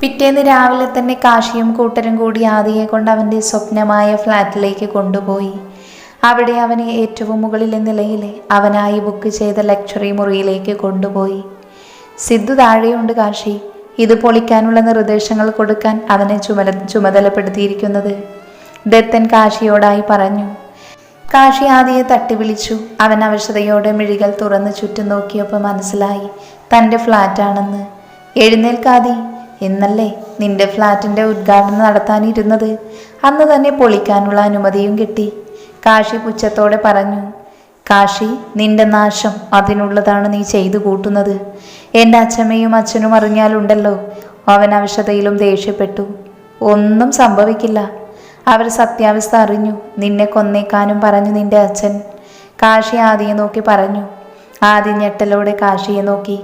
പിറ്റേന്ന് രാവിലെ തന്നെ കാശിയും കൂട്ടരും കൂടി ആദിയെ കൊണ്ട് അവന്റെ സ്വപ്നമായ ഫ്ലാറ്റിലേക്ക് കൊണ്ടുപോയി. അവിടെ അവനെ ഏറ്റവും മുകളിലെ നിലയിലെ അവനായി ബുക്ക് ചെയ്ത ലക്ഷറി മുറിയിലേക്ക് കൊണ്ടുപോയി. സിദ്ധു താഴെയുണ്ട് കാശി. ഇത് പൊളിക്കാനുള്ള നിർദ്ദേശങ്ങൾ കൊടുക്കാൻ അവനെ ചുമല ചുമതലപ്പെടുത്തിയിരിക്കുന്നത്. ദത്തൻ കാശിയോടായി പറഞ്ഞു. കാശി ആദിയെ തട്ടി വിളിച്ചു അവൻ അവശതയോടെ മിഴികൾ തുറന്ന് ചുറ്റും നോക്കിയപ്പോൾ മനസ്സിലായി തന്റെ ഫ്ലാറ്റാണെന്ന്. എഴുന്നേൽക്കാതി എന്നല്ലേ നിന്റെ ഫ്ലാറ്റിന്റെ ഉദ്ഘാടനം നടത്താനിരുന്നത്? അന്ന് തന്നെ പൊളിക്കാനുള്ള അനുമതിയും കിട്ടി. കാശി പുച്ഛത്തോടെ പറഞ്ഞു കാശി നിന്റെ നാശം അതിനുള്ളതാണ് നീ ചെയ്തു കൂട്ടുന്നത്. എന്റെ അച്ഛമ്മയും അച്ഛനും അറിഞ്ഞാലുണ്ടല്ലോ അവൻ അവശതയിലും ദേഷ്യപ്പെട്ടു. ഒന്നും സംഭവിക്കില്ല. അവർ സത്യാവസ്ഥ അറിഞ്ഞു. നിന്നെ കൊന്നേക്കാനും പറഞ്ഞു നിന്റെ അച്ഛൻ. കാശി ആദിയെ നോക്കി പറഞ്ഞു ആദി ഞെട്ടലോടെ കാശിയെ നോക്കി.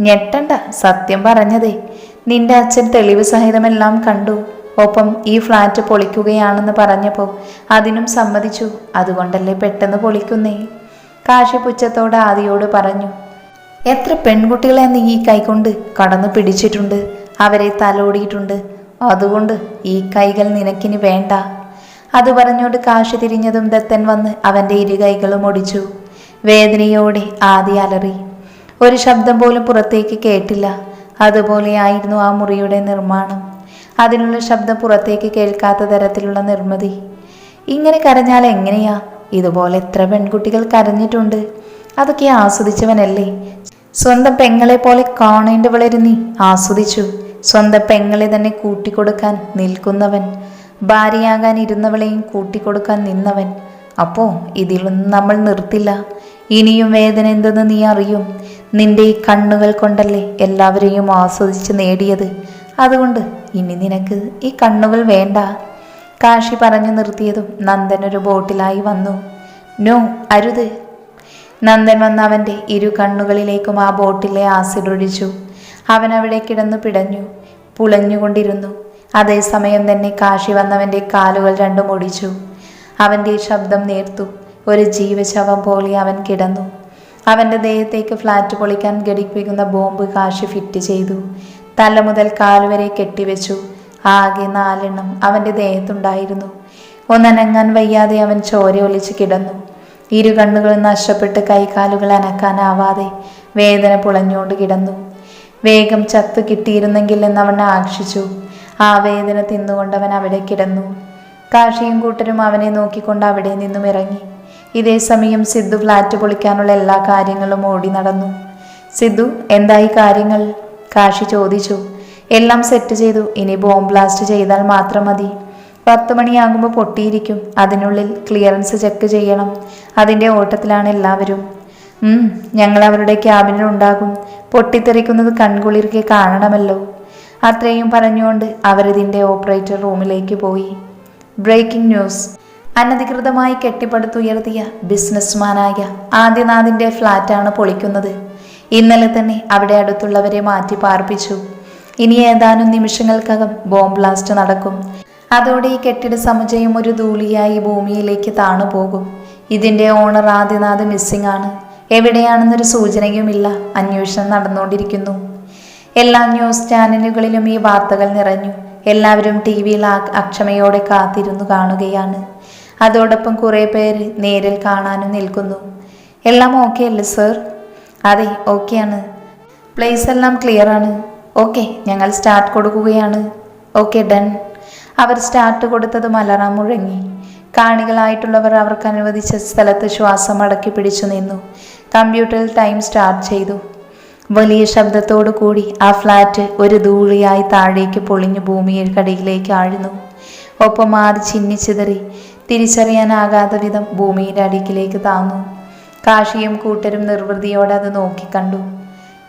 ഞെട്ടണ്ട സത്യം പറഞ്ഞതേ. നിന്റെ അച്ഛൻ തെളിവ് സഹിതമെല്ലാം കണ്ടു. ഒപ്പം ഈ ഫ്ലാറ്റ് പൊളിക്കുകയാണെന്ന് പറഞ്ഞപ്പോൾ അതിനും സമ്മതിച്ചു. അതുകൊണ്ടല്ലേ പെട്ടെന്ന് പൊളിക്കുന്നേ? കാശി പുച്ഛത്തോടെ ആദിയോട് പറഞ്ഞു എത്ര പെൺകുട്ടികളെ നീ ഈ കൈകൊണ്ട് കടന്നു പിടിച്ചിട്ടുണ്ട്. അവരെ തലോടിയിട്ടുണ്ട്. അതുകൊണ്ട് ഈ കൈകൾ നിനക്കിനി വേണ്ട. അത് പറഞ്ഞോട് കാശി തിരിഞ്ഞതും ദത്തൻ വന്ന് അവന്റെ ഇരു കൈകളും ഒടിച്ചു. വേദനയോടെ ആദി അലറി. ഒരു ശബ്ദം പോലും പുറത്തേക്ക് കേട്ടില്ല. അതുപോലെയായിരുന്നു ആ മുറിയുടെ നിർമ്മാണം. അതിനുള്ള ശബ്ദം പുറത്തേക്ക് കേൾക്കാത്ത തരത്തിലുള്ള നിർമ്മിതി. ഇങ്ങനെ കരഞ്ഞാൽ എങ്ങനെയാ? ഇതുപോലെ എത്ര പെൺകുട്ടികൾ കരഞ്ഞിട്ടുണ്ട്. അതൊക്കെ ആസ്വദിച്ചവനല്ലേ? സ്വന്തം പെങ്ങളെ പോലെ കാണേണ്ടവളെ നീ. ആസ്വദിച്ചു. സ്വന്തം പെങ്ങളെ തന്നെ കൂട്ടിക്കൊടുക്കാൻ നിൽക്കുന്നവൻ. ഭാര്യയാകാൻ ഇരുന്നവളെയും കൂട്ടിക്കൊടുക്കാൻ നിന്നവൻ. അപ്പോ ഇതിലൊന്നും നമ്മൾ നിർത്തില്ല. ഇനിയും വേദന എന്തെന്ന് നീ അറിയും. നിന്റെ ഈ കണ്ണുകൾ കൊണ്ടല്ലേ എല്ലാവരെയും ആസ്വദിച്ച് നേടിയത്? അതുകൊണ്ട് ഇനി നിനക്ക് ഈ കണ്ണുകൾ വേണ്ട. കാശി പറഞ്ഞു നിർത്തിയതും നന്ദൻ ഒരു ബോട്ടിലായി വന്നു. നോ അരുത്. നന്ദൻ വന്ന് അവന്റെ ഇരു കണ്ണുകളിലേക്കും ആ ബോട്ടിലെ ആസിഡ് ഒഴിച്ചു. അവൻ അവിടെ കിടന്നു പിടഞ്ഞു പുളഞ്ഞുകൊണ്ടിരുന്നു. അതേസമയം തന്നെ കാശി വന്നവന്റെ കാലുകൾ രണ്ടും ഒടിച്ചു. അവന്റെ ശബ്ദം നേർത്തു. ഒരു ജീവശവം പോലെ അവൻ കിടന്നു. അവന്റെ ദേഹത്തേക്ക് ഫ്ലാറ്റ് പൊളിക്കാൻ ഘടിപ്പിക്കുന്ന ബോംബ് കാശ് ഫിറ്റ് ചെയ്തു. തല മുതൽ കാലുവരെ കെട്ടിവെച്ചു. ആകെ നാലെണ്ണം അവന്റെ ദേഹത്തുണ്ടായിരുന്നു. ഒന്നനങ്ങാൻ വയ്യാതെ അവൻ ചോര ഒലിച്ച് കിടന്നു. ഇരു കണ്ണുകളും നഷ്ടപ്പെട്ട് കൈകാലുകൾ അനക്കാനാവാതെ വേദന പുളഞ്ഞുകൊണ്ട് കിടന്നു. വേഗം ചത്തു കിട്ടിയിരുന്നെങ്കിൽ എന്നവൻ ആക്ഷിച്ചു. ആ വേദന തിന്നുകൊണ്ടവൻ അവിടെ കിടന്നു. കാഷിയും കൂട്ടരും അവനെ നോക്കിക്കൊണ്ട് അവിടെ നിന്നും ഇറങ്ങി. ഇതേ സമയം സിദ്ധു ഫ്ലാറ്റ് പൊളിക്കാനുള്ള എല്ലാ കാര്യങ്ങളും ഓടി നടന്നു. സിദ്ധു എന്തായി കാര്യങ്ങൾ? കാശി ചോദിച്ചു. എല്ലാം സെറ്റ് ചെയ്തു. ഇനി ബോംബ് ബ്ലാസ്റ്റ് ചെയ്താൽ മാത്രം മതി. പത്ത് മണിയാകുമ്പോൾ പൊട്ടിയിരിക്കും. അതിനുള്ളിൽ ക്ലിയറൻസ് ചെക്ക് ചെയ്യണം. അതിന്റെ ഓട്ടത്തിലാണ് എല്ലാവരും. ഞങ്ങൾ അവരുടെ ക്യാബിനിൽ ഉണ്ടാകും. പൊട്ടിത്തെറിക്കുന്നത് കൺകുളിർക്കെ കാണണമല്ലോ. അത്രയും പറഞ്ഞുകൊണ്ട് അവരിതിന്റെ ഓപ്പറേറ്റർ റൂമിലേക്ക് പോയി. ബ്രേക്കിംഗ് ന്യൂസ് അനധികൃതമായി കെട്ടിപ്പടുത്തുയർത്തിയ ബിസിനസ്മാനായ ആദ്യനാഥിന്റെ ഫ്ലാറ്റാണ് പൊളിക്കുന്നത്. ഇന്നലെ തന്നെ അവിടെ അടുത്തുള്ളവരെ മാറ്റി പാർപ്പിച്ചു. ഇനി ഏതാനും നിമിഷങ്ങൾക്കകം ബോംബ് ബ്ലാസ്റ്റ് നടക്കും. അതോടെ ഈ കെട്ടിട സമുച്ചയം ഒരു ധൂളിയായി ഭൂമിയിലേക്ക് താണുപോകും ഇതിന്റെ ഓണർ ആദ്യനാഥ് മിസ്സിംഗ് ആണ്. എവിടെയാണെന്നൊരു സൂചനയുമില്ല. അന്വേഷണം നടന്നുകൊണ്ടിരിക്കുന്നു. എല്ലാ ന്യൂസ് ചാനലുകളിലും ഈ വാർത്തകൾ നിറഞ്ഞു. എല്ലാവരും ടി വിയിൽ അക്ഷമയോടെ കാത്തിരുന്നു കാണുകയാണ്. അതോടൊപ്പം കുറേ പേര് നേരിൽ കാണാനും നിൽക്കുന്നു. എല്ലാം ഓക്കെ അല്ലേ സർ അതെ ഓക്കെയാണ് പ്ലേസ് എല്ലാം ക്ലിയർ ആണ്. ഓക്കെ ഞങ്ങൾ സ്റ്റാർട്ട് കൊടുക്കുകയാണ്. ഓക്കെ ഡൺ അവർ സ്റ്റാർട്ട് കൊടുത്തത് മലറാം മുഴങ്ങി. കാണികളായിട്ടുള്ളവർ അവർക്ക് അനുവദിച്ച സ്ഥലത്ത് ശ്വാസം അടക്കി പിടിച്ചു നിന്നു. കമ്പ്യൂട്ടറിൽ ടൈം സ്റ്റാർട്ട് ചെയ്തു. വലിയ ശബ്ദത്തോടു കൂടി ആ ഫ്ലാറ്റ് ഒരു ധൂളിയായി താഴേക്ക് പൊളിഞ്ഞു ഭൂമിയുടെ ആഴ്ന്നു. ഒപ്പം ആദ്യ ചിന്നിച്ചിതറി തിരിച്ചറിയാനാകാത്ത വിധം ഭൂമിയുടെ അടിക്കിലേക്ക് താന്നു. കാശിയും കൂട്ടരും നിർവൃതിയോടെ അത് നോക്കിക്കണ്ടു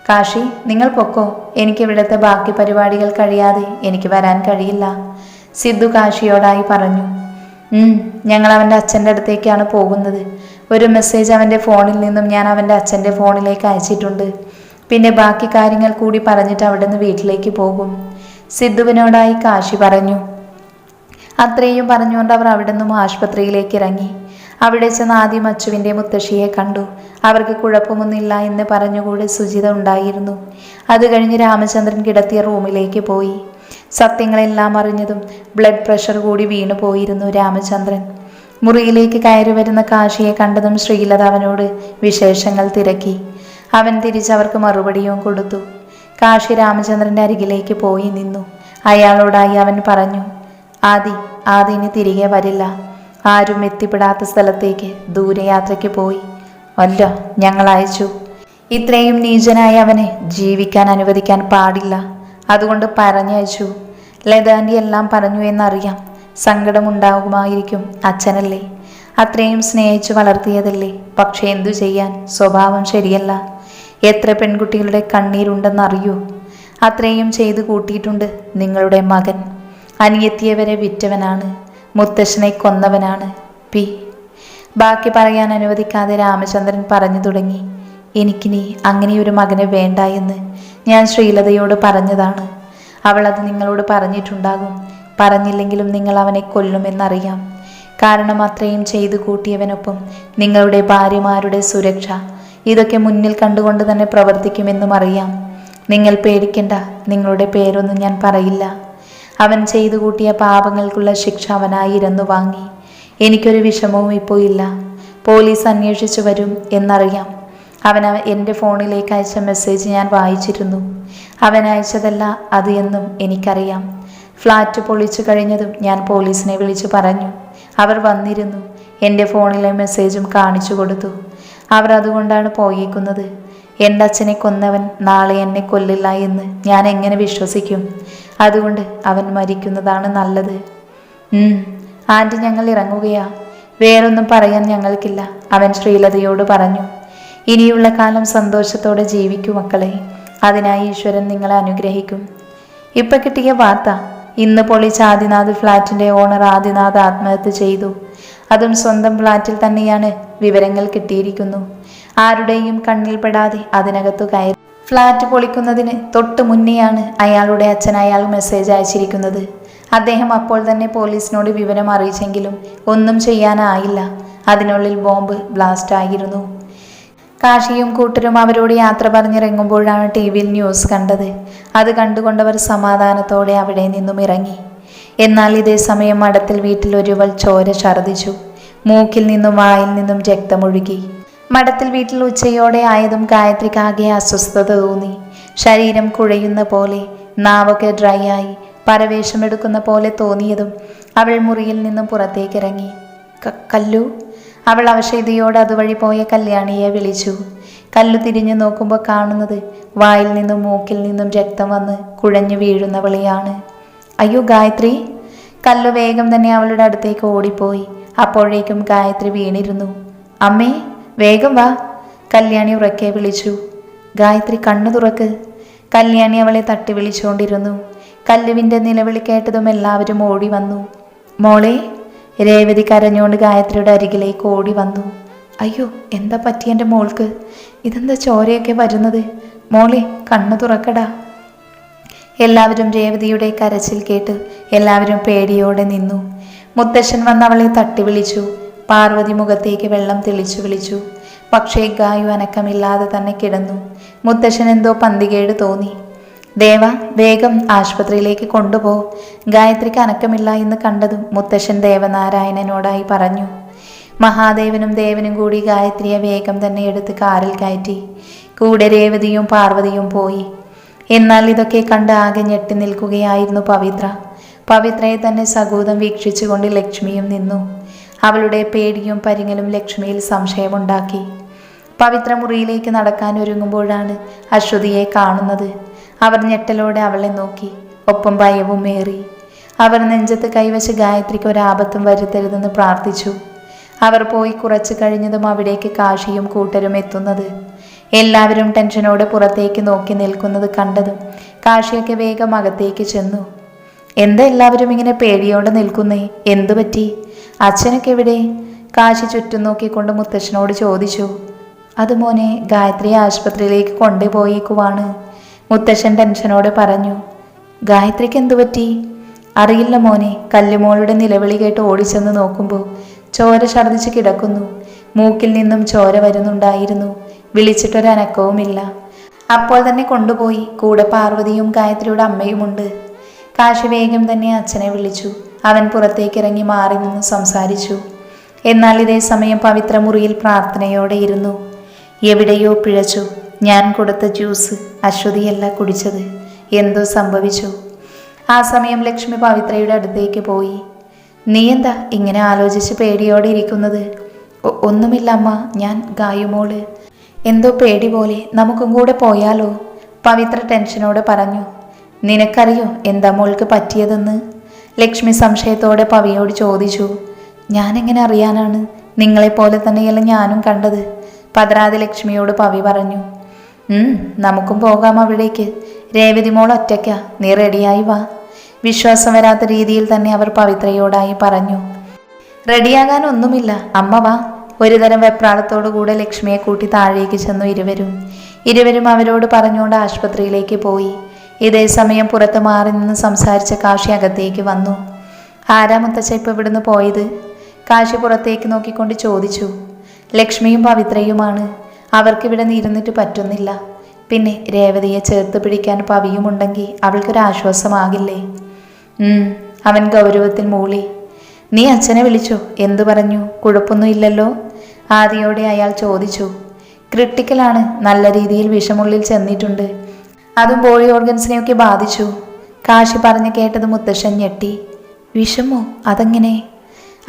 കാശി നിങ്ങൾ പൊക്കോ. എനിക്ക് ഇവിടുത്തെ ബാക്കി പരിപാടികൾ കഴിയാതെ എനിക്ക് വരാൻ കഴിയില്ല സിദ്ധു കാശിയോടായി പറഞ്ഞു. ഞങ്ങൾ അവന്റെ അച്ഛന്റെ അടുത്തേക്കാണ് പോകുന്നത്. ഒരു മെസ്സേജ് അവന്റെ ഫോണിൽ നിന്നും ഞാൻ അവന്റെ അച്ഛന്റെ ഫോണിലേക്ക് അയച്ചിട്ടുണ്ട്. പിന്നെ ബാക്കി കാര്യങ്ങൾ കൂടി പറഞ്ഞിട്ട് അവിടെ നിന്ന് വീട്ടിലേക്ക് പോകും. സിദ്ധുവിനോടായി കാശി പറഞ്ഞു. അത്രയും പറഞ്ഞുകൊണ്ട് അവർ അവിടെ നിന്നും ആശുപത്രിയിലേക്ക് ഇറങ്ങി. അവിടെ ചെന്ന് ആദ്യം അച്ചുവിന്റെ മുത്തശ്ശിയെ കണ്ടു. അവർക്ക് കുഴപ്പമൊന്നുമില്ല എന്ന് പറഞ്ഞുകൂടെ സുജിത ഉണ്ടായിരുന്നു. അത് കഴിഞ്ഞ് രാമചന്ദ്രൻ കിടത്തിയ റൂമിലേക്ക് പോയി. സത്യങ്ങളെല്ലാം അറിഞ്ഞതും ബ്ലഡ് പ്രഷർ കൂടി വീണു പോയിരുന്നു രാമചന്ദ്രൻ. മുറിയിലേക്ക് കയറി വരുന്ന കാശിയെ കണ്ടതും ശ്രീലത അവനോട് വിശേഷങ്ങൾ തിരക്കി. അവൻ തിരിച്ചവർക്ക് മറുപടിയും കൊടുത്തു. കാശി രാമചന്ദ്രന്റെ അരികിലേക്ക് പോയി നിന്നു. അയാളോടായി അവൻ പറഞ്ഞു ആദി ആദി ഇനി തിരികെ വരില്ല. ആരും എത്തിപ്പെടാത്ത സ്ഥലത്തേക്ക് ദൂരയാത്രയ്ക്ക് പോയി. അല്ല ഞങ്ങൾ അയച്ചു. ഇത്രയും നീചനായ അവനെ ജീവിക്കാൻ അനുവദിക്കാൻ പാടില്ല. അതുകൊണ്ട് പറഞ്ഞയച്ചു. ലതാന്റെ എല്ലാം പറഞ്ഞു എന്നറിയാം. സങ്കടമുണ്ടാകുമായിരിക്കും അച്ഛനല്ലേ. അത്രയും സ്നേഹിച്ചു വളർത്തിയതല്ലേ. പക്ഷെ എന്തു ചെയ്യാൻ? സ്വഭാവം ശരിയല്ല. എത്ര പെൺകുട്ടികളുടെ കണ്ണീരുണ്ടെന്നറിയൂ? അത്രയും ചെയ്തു കൂട്ടിയിട്ടുണ്ട് നിങ്ങളുടെ മകൻ. അനിയെത്തിയവരെ വിറ്റവനാണ് മുത്തശ്ശനെ കൊന്നവനാണ്. പി. ബാക്കി പറയാൻ അനുവദിക്കാതെ രാമചന്ദ്രൻ പറഞ്ഞു തുടങ്ങി എനിക്കിനി അങ്ങനെയൊരു മകനെ വേണ്ട എന്ന് ഞാൻ ശ്രീലതയോട് പറഞ്ഞതാണ്. അവൾ അത് നിങ്ങളോട് പറഞ്ഞിട്ടുണ്ടാകും. പറഞ്ഞില്ലെങ്കിലും നിങ്ങൾ അവനെ കൊല്ലുമെന്നറിയാം. കാരണം അത്രയും ചെയ്തു കൂട്ടിയവനൊപ്പം നിങ്ങളുടെ ഭാര്യമാരുടെ സുരക്ഷ ഇതൊക്കെ മുന്നിൽ കണ്ടുകൊണ്ട് തന്നെ പ്രവർത്തിക്കുമെന്നും അറിയാം. നിങ്ങൾ പേടിക്കണ്ട നിങ്ങളുടെ പേരൊന്നും ഞാൻ പറയില്ല. അവൻ ചെയ്തു കൂട്ടിയ പാപങ്ങൾക്കുള്ള ശിക്ഷ അവനായിരുന്നു വാങ്ങി. എനിക്കൊരു വിഷമവും ഇപ്പോൾ ഇല്ല. പോലീസ് അന്വേഷിച്ചു വരും എന്നറിയാം. അവൻ അവ- എന്റെ ഫോണിലേക്ക് അയച്ച മെസ്സേജ് ഞാൻ വായിച്ചിരുന്നു. അവൻ അയച്ചതല്ല അത് എന്നും എനിക്കറിയാം. ഫ്ലാറ്റ് പൊളിച്ചു കഴിഞ്ഞതും ഞാൻ പോലീസിനെ വിളിച്ചു പറഞ്ഞു. അവർ വന്നിരുന്നു. എന്റെ ഫോണിലെ മെസ്സേജും കാണിച്ചു കൊടുത്തു. അവർ അതുകൊണ്ടാണ് പോയേക്കുന്നത്. എന്റെ അച്ഛനെ കൊന്നവൻ നാളെ എന്നെ കൊല്ലില്ല എന്ന് ഞാൻ എങ്ങനെ വിശ്വസിക്കും? അതുകൊണ്ട് അവൻ മരിക്കുന്നതാണ് നല്ലത്. ആന്റി ഞങ്ങൾ ഇറങ്ങുകയാ. വേറൊന്നും പറയാൻ ഞങ്ങൾക്കില്ല അവൻ ശ്രീലതയോട് പറഞ്ഞു. ഇനിയുള്ള കാലം സന്തോഷത്തോടെ ജീവിക്കൂ മക്കളെ അതിനായി ഈശ്വരൻ നിങ്ങളെ അനുഗ്രഹിക്കും. ഇപ്പൊ കിട്ടിയ വാർത്ത ഇന്ന് പൊളിച്ച ആദിനാഥ് ഫ്ലാറ്റിന്റെ ഓണർ ആദിനാഥ് ആത്മഹത്യ ചെയ്തു. അതും സ്വന്തം ഫ്ലാറ്റിൽ തന്നെയാണ് വിവരങ്ങൾ കിട്ടിയിരിക്കുന്നു. ആരുടെയും കണ്ണിൽപ്പെടാതെ അതിനകത്തു കയറി ഫ്ലാറ്റ് പൊളിക്കുന്നതിന് തൊട്ട് മുന്നെയാണ് അയാളുടെ അച്ഛൻ അയാൾ മെസ്സേജ് അയച്ചിരിക്കുന്നത്. അദ്ദേഹം അപ്പോൾ തന്നെ പോലീസിനോട് വിവരം അറിയിച്ചെങ്കിലും ഒന്നും ചെയ്യാനായില്ല. അതിനുള്ളിൽ ബോംബ് ബ്ലാസ്റ്റ് ആയിരുന്നു. കാഷിയും കൂട്ടരും അവരോട് യാത്ര പറഞ്ഞിറങ്ങുമ്പോഴാണ് ടി വിയിൽ ന്യൂസ് കണ്ടത്. അത് കണ്ടുകൊണ്ടവർ സമാധാനത്തോടെ അവിടെ നിന്നും ഇറങ്ങി. എന്നാൽ ഇതേ സമയം മഠത്തിൽ വീട്ടിൽ ഒരുവൾ ചോര ഛർദിച്ചു മൂക്കിൽ നിന്നും വായിൽ നിന്നും രക്തമൊഴുകി. മഠത്തിൽ വീട്ടിൽ ഉച്ചയോടെ ആയതും ഗായത്രിക്ക് ആകെ അസ്വസ്ഥത തോന്നി. ശരീരം കുഴയുന്ന പോലെ നാവൊക്കെ ഡ്രൈ ആയി പരവേഷമെടുക്കുന്ന പോലെ തോന്നിയതും അവൾ മുറിയിൽ നിന്നും പുറത്തേക്ക് ഇറങ്ങി കല്ലു? അവൾ അവശതയോട് അതുവഴി പോയ കല്യാണിയെ വിളിച്ചു. കല്ലു തിരിഞ്ഞു നോക്കുമ്പോൾ കാണുന്നത് വായിൽ നിന്നും മൂക്കിൽ നിന്നും രക്തം വന്ന് കുഴഞ്ഞു വീഴുന്നവളെയാണ്. അയ്യോ ഗായത്രി? കല്ലു വേഗം തന്നെ അവളുടെ അടുത്തേക്ക് ഓടിപ്പോയി. അപ്പോഴേക്കും ഗായത്രി വീണിരുന്നു. അമ്മേ വേഗം വാ. കല്യാണി ഉറക്കെ വിളിച്ചു. ഗായത്രി കണ്ണു തുറക്ക്. കല്യാണി അവളെ തട്ടി വിളിച്ചുകൊണ്ടിരുന്നു. കല്ലുവിന്റെ നിലവിളി കേട്ടതും എല്ലാവരും ഓടി വന്നു. മോളെ രേവതി കരഞ്ഞുകൊണ്ട് ഗായത്രിയുടെ അരികിലേക്ക് ഓടി വന്നു. അയ്യോ എന്താ പറ്റി എന്റെ മോൾക്ക്? ഇതെന്താ ചോരയൊക്കെ വരുന്നത്? മോളെ കണ്ണു തുറക്കടാ. എല്ലാവരും രേവതിയുടെ കരച്ചിൽ കേട്ട് എല്ലാവരും പേടിയോടെ നിന്നു. മുത്തശ്ശൻ വന്ന് അവളെ തട്ടി വിളിച്ചു. പാർവതി മുഖത്തേക്ക് വെള്ളം തെളിച്ചു വിളിച്ചു. പക്ഷേ ഗായു അനക്കമില്ലാതെ തന്നെ കിടന്നു. മുത്തശ്ശൻ എന്തോ പന്തികേട് തോന്നി. ദേവ വേഗം ആശുപത്രിയിലേക്ക് കൊണ്ടുപോ. ഗായത്രിക്ക് അനക്കമില്ല എന്ന് കണ്ടതും മുത്തശ്ശൻ ദേവനാരായണനോടായി പറഞ്ഞു. മഹാദേവനും ദേവനും കൂടി ഗായത്രിയെ വേഗം തന്നെ എടുത്ത് കാറിൽ കയറ്റി. കൂടെ രേവതിയും പാർവതിയും പോയി. എന്നാൽ ഇതൊക്കെ കണ്ട് ആകെ ഞെട്ടി നിൽക്കുകയായിരുന്നു പവിത്ര. പവിത്രയെ തന്നെ സകൂതം വീക്ഷിച്ചുകൊണ്ട് ലക്ഷ്മിയും നിന്നു. അവളുടെ പേടിയും പരിങ്ങലും ലക്ഷ്മിയിൽ സംശയമുണ്ടാക്കി. പവിത്ര മുറിയിലേക്ക് നടക്കാൻ ഒരുങ്ങുമ്പോഴാണ് അശ്വതിയെ കാണുന്നത്. അവർ ഞെട്ടലോടെ അവളെ നോക്കി. ഒപ്പം ഭയവും ഏറി. അവർ നെഞ്ചത്ത് കൈവശ ഗായത്രിക്ക് ഒരാപത്തും വരുത്തരുതെന്ന് പ്രാർത്ഥിച്ചു. അവർ പോയി കുറച്ചു കഴിഞ്ഞതും അവിടേക്ക് കാശിയും കൂട്ടരും എത്തുന്നത്. എല്ലാവരും ടെൻഷനോടെ പുറത്തേക്ക് നോക്കി നിൽക്കുന്നത് കണ്ടതും കാശിയൊക്കെ വേഗം അകത്തേക്ക് ചെന്നു. എന്താ എല്ലാവരും ഇങ്ങനെ പേടിയോടെ നിൽക്കുന്നേ? എന്തു പറ്റി അച്ഛനൊക്കെ എവിടെ? കാശി ചുറ്റും നോക്കിക്കൊണ്ട് മുത്തച്ഛനോട് ചോദിച്ചു. അത് മോനെ ഗായത്രി ആശുപത്രിയിലേക്ക് കൊണ്ടുപോയേക്കുവാണ്. മുത്തശ്ശൻ ടെൻഷനോട് പറഞ്ഞു. ഗായത്രിക്ക് എന്തു പറ്റി? അറിയില്ല മോനെ കല്ലുമോളുടെ നിലവിളി കേട്ട് ഓടിച്ചെന്ന് നോക്കുമ്പോൾ ചോര ഛർദിച്ച് കിടക്കുന്നു. മൂക്കിൽ നിന്നും ചോര വരുന്നുണ്ടായിരുന്നു. വിളിച്ചിട്ടൊരനക്കവുമില്ല. അപ്പോൾ തന്നെ കൊണ്ടുപോയി. കൂടെ പാർവതിയും ഗായത്രിയുടെ അമ്മയുമുണ്ട്. കാശി വേഗം തന്നെ അച്ഛനെ വിളിച്ചു. അവൻ പുറത്തേക്ക് ഇറങ്ങി മാറി നിന്ന് സംസാരിച്ചു. എന്നാൽ ഇതേ സമയം പവിത്ര മുറിയിൽ പ്രാർത്ഥനയോടെ ഇരുന്നു. എവിടെയോ പിഴച്ചു. ഞാൻ കൊടുത്ത ജ്യൂസ് അശ്വതിയല്ല കുടിച്ചത്. എന്തോ സംഭവിച്ചു. ആ സമയം ലക്ഷ്മി പവിത്രയുടെ അടുത്തേക്ക് പോയി. നീ എന്താ ഇങ്ങനെ ആലോചിച്ച് പേടിയോടെ ഇരിക്കുന്നത്? ഒന്നുമില്ല അമ്മ. ഞാൻ ഗായുമോൾ. എന്തോ പേടി പോലെ നമുക്കും കൂടെ പോയാലോ? പവിത്ര ടെൻഷനോടെ പറഞ്ഞു. നിനക്കറിയോ എന്താ മോൾക്ക് പറ്റിയതെന്ന്? ലക്ഷ്മി സംശയത്തോടെ പവിയോട് ചോദിച്ചു. ഞാനെങ്ങനെ അറിയാനാണ് നിങ്ങളെപ്പോലെ തന്നെയല്ല ഞാനും കണ്ടത്? പതരാതെ ലക്ഷ്മിയോട് പവി പറഞ്ഞു. നമുക്കും പോകാം അവിടേക്ക്. രേവതി മോൾ ഒറ്റയ്ക്ക. നീ റെഡിയായി വാ. വിശ്വാസം വരാത്ത രീതിയിൽ തന്നെ അവർ പവിത്രയോടായി പറഞ്ഞു. റെഡിയാകാൻ ഒന്നുമില്ല. അമ്മ വാ. ഒരുതരം വെപ്രാളത്തോടു കൂടെ ലക്ഷ്മിയെ കൂട്ടി താഴേക്ക് ചെന്നു ഇരുവരും. ഇരുവരും അവരോട് പറഞ്ഞുകൊണ്ട് ആശുപത്രിയിലേക്ക് പോയി. ഇതേ സമയം പുറത്ത് മാറി നിന്ന് സംസാരിച്ച കാശി അകത്തേക്ക് വന്നു. ആരാ മുത്തച്ഛ ഇപ്പൊ ഇവിടുന്ന് പോയത്? കാശി പുറത്തേക്ക് നോക്കിക്കൊണ്ട് ചോദിച്ചു. ലക്ഷ്മിയും പവിത്രയുമാണ്. അവർക്കിവിടെ ഇരുന്നിട്ട് പറ്റുന്നില്ല. പിന്നെ രേവതിയെ ചേർത്ത് പിടിക്കാൻ പവിയുമുണ്ടെങ്കിൽ അവൾക്കൊരാശ്വാസമാകില്ലേ? അവൻ ഗൗരവത്തിൽ മൂളി. നീ അച്ഛനെ വിളിച്ചോ? എന്തു പറഞ്ഞു? കുഴപ്പമൊന്നും ഇല്ലല്ലോ? ആദിയോടെ അയാൾ ചോദിച്ചു. ക്രിട്ടിക്കലാണ്. നല്ല രീതിയിൽ വിഷമുള്ളിൽ ചെന്നിട്ടുണ്ട്. അതും ബോഡി ഓർഗൻസിനെയൊക്കെ ബാധിച്ചു. കാശി പറഞ്ഞു കേട്ടത് മുത്തശ്ശൻ ഞെട്ടി. വിഷമോ? അതെങ്ങനെ?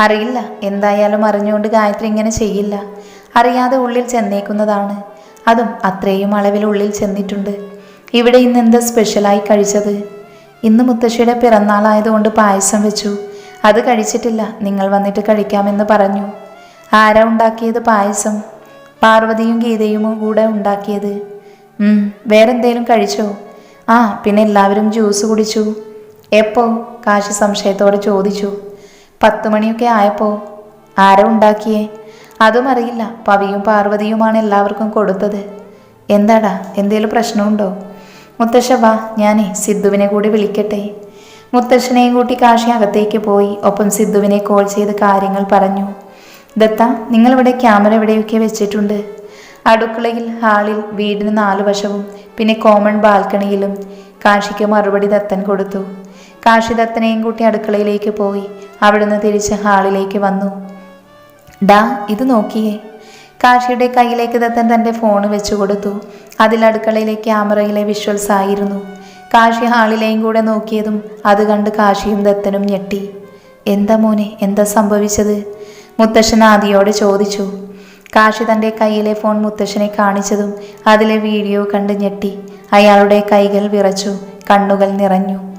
അറിയില്ല. എന്തായാലും അറിഞ്ഞുകൊണ്ട് ഗായത്രി ഇങ്ങനെ ചെയ്യില്ല. അറിയാതെ ഉള്ളിൽ ചെന്നേക്കുന്നതാണ്. അതും അത്രയും അളവിൽ ഉള്ളിൽ ചെന്നിട്ടുണ്ട്. ഇവിടെ ഇന്ന് എന്താ സ്പെഷ്യലായി കഴിച്ചത്? ഇന്ന് മുത്തശ്ശിയുടെ പിറന്നാളായതുകൊണ്ട് പായസം വെച്ചു. അത് കഴിച്ചിട്ടില്ല. നിങ്ങൾ വന്നിട്ട് കഴിക്കാമെന്ന് പറഞ്ഞു. ആരാ ഉണ്ടാക്കിയത് പായസം? പാർവതിയും ഗീതയും കൂടെ ഉണ്ടാക്കിയത്? വേറെന്തേലും കഴിച്ചോ? ആ പിന്നെ എല്ലാവരും ജ്യൂസ് കുടിച്ചു. എപ്പോ? കാശി സംശയത്തോടെ ചോദിച്ചു. പത്ത് മണിയൊക്കെ ആയപ്പോ? ആരോ ഉണ്ടാക്കിയേ? അതും അറിയില്ല. പവിയും പാർവതിയുമാണ് എല്ലാവർക്കും കൊടുത്തത്. എന്താടാ? എന്തേലും പ്രശ്നമുണ്ടോ? മുത്തശ്ശ വാ ഞാനേ സിദ്ധുവിനെ കൂടി വിളിക്കട്ടെ. മുത്തശ്ശനെയും കൂട്ടി കാശി അകത്തേക്ക് പോയി. ഒപ്പം സിദ്ധുവിനെ കോൾ ചെയ്ത് കാര്യങ്ങൾ പറഞ്ഞു. ദത്ത നിങ്ങളിവിടെ ക്യാമറ എവിടെയൊക്കെ വെച്ചിട്ടുണ്ട്? അടുക്കളയിൽ ഹാളിൽ വീടിന് നാലു വശവും പിന്നെ കോമൺ ബാൽക്കണിയിലും. കാശിക്ക് മറുപടി ദത്തൻ കൊടുത്തു. കാശി ദത്തനെയും കൂട്ടി അടുക്കളയിലേക്ക് പോയി. അവിടുന്ന് തിരിച്ച് ഹാളിലേക്ക് വന്നു. ഡാ ഇത് നോക്കിയേ. കാശിയുടെ കയ്യിലേക്ക് ദത്തൻ തന്റെ ഫോൺ വെച്ചു കൊടുത്തു. അതിൽ അടുക്കളയിലെ ക്യാമറയിലെ വിഷ്വൽസ് ആയിരുന്നു. കാശി ഹാളിലെയും കൂടെ നോക്കിയതും അത് കണ്ട് കാശിയും ദത്തനും ഞെട്ടി. എന്താ മോനെ എന്താ സംഭവിച്ചത്? മുത്തശ്ശൻ ആദിയോടെ ചോദിച്ചു. കാശി തന്റെ കയ്യിലെ ഫോൺ മുത്തശ്ശനെ കാണിച്ചതും അതിലെ വീഡിയോ കണ്ട് ഞെട്ടി. അയാളുടെ കൈകൾ വിറച്ചു കണ്ണുകൾ നിറഞ്ഞു.